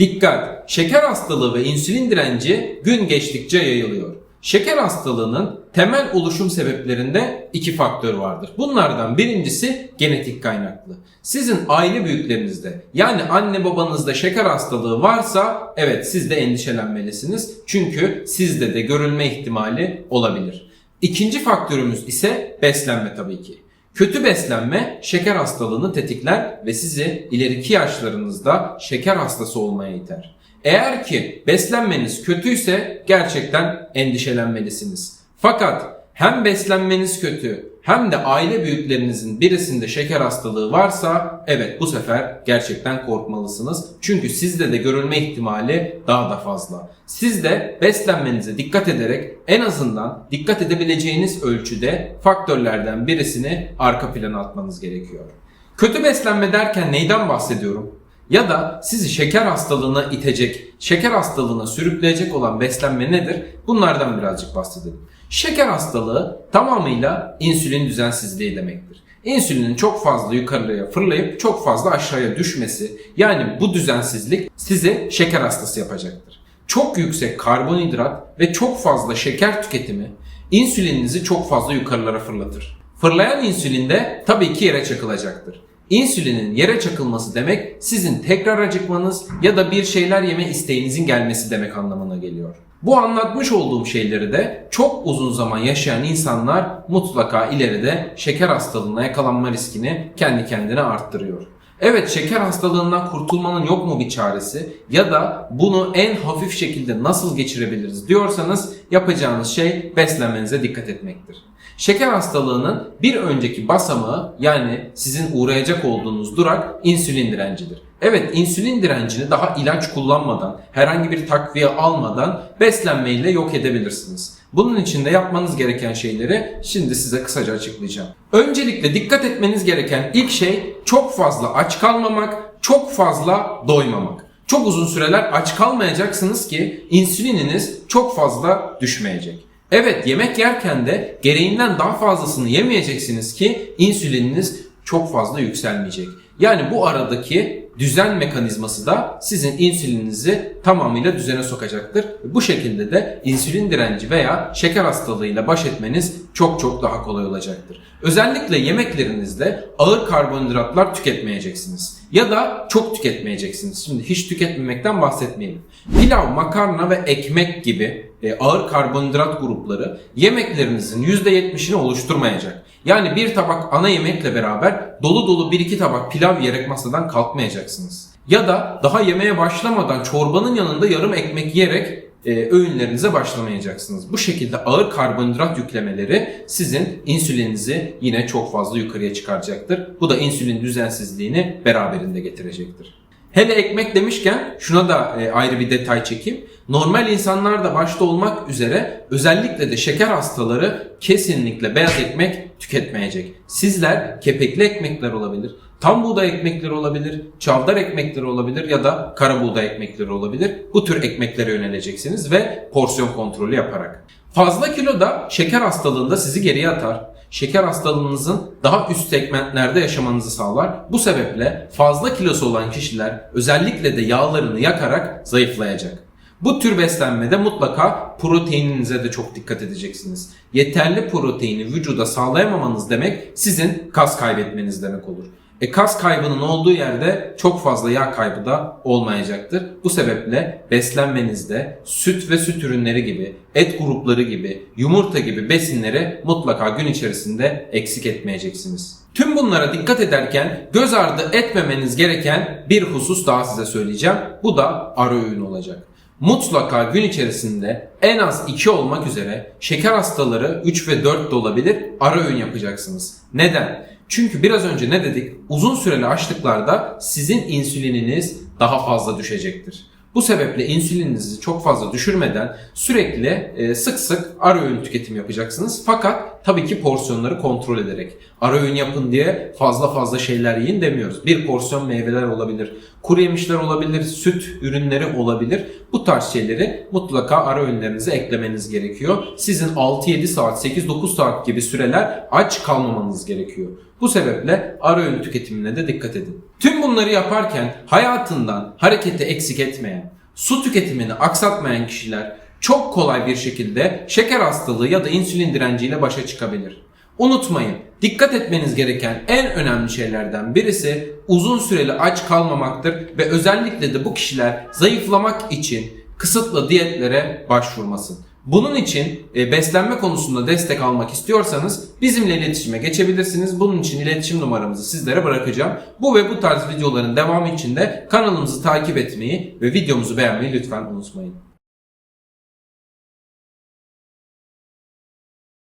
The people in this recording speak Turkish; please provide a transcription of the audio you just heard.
Dikkat! Şeker hastalığı ve insülin direnci gün geçtikçe yayılıyor. Şeker hastalığının temel oluşum sebeplerinde iki faktör vardır. Bunlardan birincisi genetik kaynaklı. Sizin aile büyüklerinizde yani anne babanızda şeker hastalığı varsa evet siz de endişelenmelisiniz. Çünkü sizde de görülme ihtimali olabilir. İkinci faktörümüz ise beslenme tabii ki. Kötü beslenme şeker hastalığını tetikler ve sizi ileriki yaşlarınızda şeker hastası olmaya iter. Eğer ki beslenmeniz kötüyse gerçekten endişelenmelisiniz. Fakat hem beslenmeniz kötü hem de aile büyüklerinizin birisinde şeker hastalığı varsa evet bu sefer gerçekten korkmalısınız. Çünkü sizde de görülme ihtimali daha da fazla. Siz de beslenmenize dikkat ederek en azından dikkat edebileceğiniz ölçüde faktörlerden birisini arka plana atmanız gerekiyor. Kötü beslenme derken neyden bahsediyorum? Ya da sizi şeker hastalığına itecek, şeker hastalığına sürükleyecek olan beslenme nedir? Bunlardan birazcık bahsedelim. Şeker hastalığı tamamıyla insülin düzensizliği demektir. İnsülinin çok fazla yukarıya fırlayıp çok fazla aşağıya düşmesi yani bu düzensizlik sizi şeker hastası yapacaktır. Çok yüksek karbonhidrat ve çok fazla şeker tüketimi insülininizi çok fazla yukarılara fırlatır. Fırlayan insülin de tabii ki yere çakılacaktır. İnsülinin yere çakılması demek sizin tekrar acıkmanız ya da bir şeyler yeme isteğinizin gelmesi demek anlamına geliyor. Bu anlatmış olduğum şeyleri de çok uzun zaman yaşayan insanlar mutlaka ileride şeker hastalığına yakalanma riskini kendi kendine arttırıyor. Evet şeker hastalığından kurtulmanın yok mu bir çaresi ya da bunu en hafif şekilde nasıl geçirebiliriz diyorsanız yapacağınız şey beslenmenize dikkat etmektir. Şeker hastalığının bir önceki basamağı yani sizin uğrayacak olduğunuz durak insülin direncidir. Evet insülin direncini daha ilaç kullanmadan, herhangi bir takviye almadan beslenmeyle yok edebilirsiniz. Bunun için de yapmanız gereken şeyleri şimdi size kısaca açıklayacağım. Öncelikle dikkat etmeniz gereken ilk şey çok fazla aç kalmamak, çok fazla doymamak. Çok uzun süreler aç kalmayacaksınız ki insülininiz çok fazla düşmeyecek. Evet yemek yerken de gereğinden daha fazlasını yemeyeceksiniz ki insülininiz çok fazla yükselmeyecek. Yani bu aradaki düzen mekanizması da sizin insülininizi tamamıyla düzene sokacaktır. Bu şekilde de insülin direnci veya şeker hastalığıyla baş etmeniz çok çok daha kolay olacaktır. Özellikle yemeklerinizde ağır karbonhidratlar tüketmeyeceksiniz. Ya da çok tüketmeyeceksiniz. Şimdi hiç tüketmemekten bahsetmeyelim. Pilav, makarna ve ekmek gibi e, ağır karbonhidrat grupları yemeklerinizin %70'ini oluşturmayacak. Yani bir tabak ana yemekle beraber dolu dolu bir iki tabak pilav yiyerek masadan kalkmayacaksınız. Ya da daha yemeğe başlamadan çorbanın yanında yarım ekmek yiyerek e, öğünlerinize başlamayacaksınız. Bu şekilde ağır karbonhidrat yüklemeleri sizin insülinizi yine çok fazla yukarıya çıkaracaktır. Bu da insülin düzensizliğini beraberinde getirecektir. Hele ekmek demişken şuna da e, ayrı bir detay çekeyim. Normal insanlar da başta olmak üzere özellikle de şeker hastaları kesinlikle beyaz ekmek tüketmeyecek. Sizler kepekli ekmekler olabilir, tam buğday ekmekleri olabilir, çavdar ekmekleri olabilir ya da kara buğday ekmekleri olabilir. Bu tür ekmeklere yöneleceksiniz ve porsiyon kontrolü yaparak. Fazla kilo da şeker hastalığında sizi geriye atar şeker hastalığınızın daha üst segmentlerde yaşamanızı sağlar. Bu sebeple fazla kilosu olan kişiler özellikle de yağlarını yakarak zayıflayacak. Bu tür beslenmede mutlaka proteininize de çok dikkat edeceksiniz. Yeterli proteini vücuda sağlayamamanız demek sizin kas kaybetmeniz demek olur. E kas kaybının olduğu yerde çok fazla yağ kaybı da olmayacaktır. Bu sebeple beslenmenizde süt ve süt ürünleri gibi, et grupları gibi, yumurta gibi besinleri mutlaka gün içerisinde eksik etmeyeceksiniz. Tüm bunlara dikkat ederken göz ardı etmemeniz gereken bir husus daha size söyleyeceğim. Bu da ara öğün olacak. Mutlaka gün içerisinde en az 2 olmak üzere şeker hastaları 3 ve 4 de olabilir ara öğün yapacaksınız. Neden? Çünkü biraz önce ne dedik? Uzun süreli açlıklarda sizin insülininiz daha fazla düşecektir. Bu sebeple insülininizi çok fazla düşürmeden sürekli e, sık sık ara öğün tüketim yapacaksınız. Fakat tabii ki porsiyonları kontrol ederek. Ara öğün yapın diye fazla fazla şeyler yiyin demiyoruz. Bir porsiyon meyveler olabilir, kuru yemişler olabilir, süt ürünleri olabilir. Bu tarz şeyleri mutlaka ara öğünlerinize eklemeniz gerekiyor. Sizin 6-7 saat, 8-9 saat gibi süreler aç kalmamanız gerekiyor. Bu sebeple ara öğün tüketimine de dikkat edin. Tüm bunları yaparken hayatından hareketi eksik etmeyen, su tüketimini aksatmayan kişiler çok kolay bir şekilde şeker hastalığı ya da insülin direnciyle başa çıkabilir. Unutmayın, dikkat etmeniz gereken en önemli şeylerden birisi uzun süreli aç kalmamaktır ve özellikle de bu kişiler zayıflamak için kısıtlı diyetlere başvurmasın. Bunun için e, beslenme konusunda destek almak istiyorsanız bizimle iletişime geçebilirsiniz. Bunun için iletişim numaramızı sizlere bırakacağım. Bu ve bu tarz videoların devamı için de kanalımızı takip etmeyi ve videomuzu beğenmeyi lütfen unutmayın.